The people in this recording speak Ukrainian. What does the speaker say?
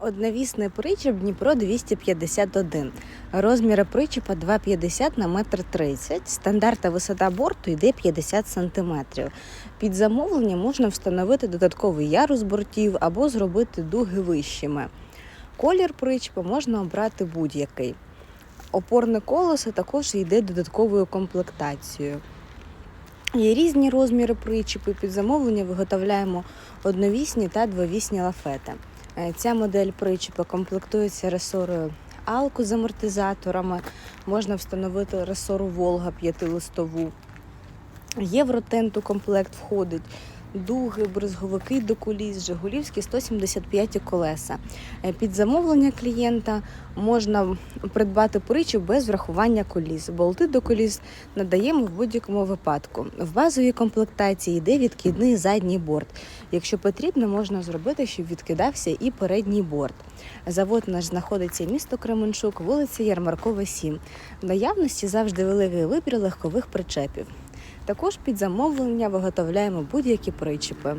Одновісний причіп Дніпро 251. Розміри причіпа 2,50 на 1,30 м. Стандартна висота борту йде 50 см. Під замовлення можна встановити додатковий ярус бортів або зробити дуги вищими. Колір причіпа можна обрати будь-який. Опорне колесо також йде додатковою комплектацією. Є різні розміри причіпи. Під замовлення виготовляємо одновісні та двовісні лафети. Е, Ця модель причіпа комплектується ресорою Алку з амортизаторами. Можна встановити ресору Волга п'ятилистову. Євротент у комплект входить. Дуги, бризговики до коліс, Жигулівські 175 колеса. Е, Під замовлення клієнта можна придбати причіп без врахування коліс. Болти до коліс надаємо в будь-якому випадку. В базовій комплектації йде відкидний задній борт. Якщо потрібно, можна зробити, щоб відкидався і передній борт. Завод наш знаходиться місто Кременчук, вулиця Ярмаркова, 7. В наявності завжди великий вибір легкових причепів. Також під замовлення виготовляємо будь-які причіпи.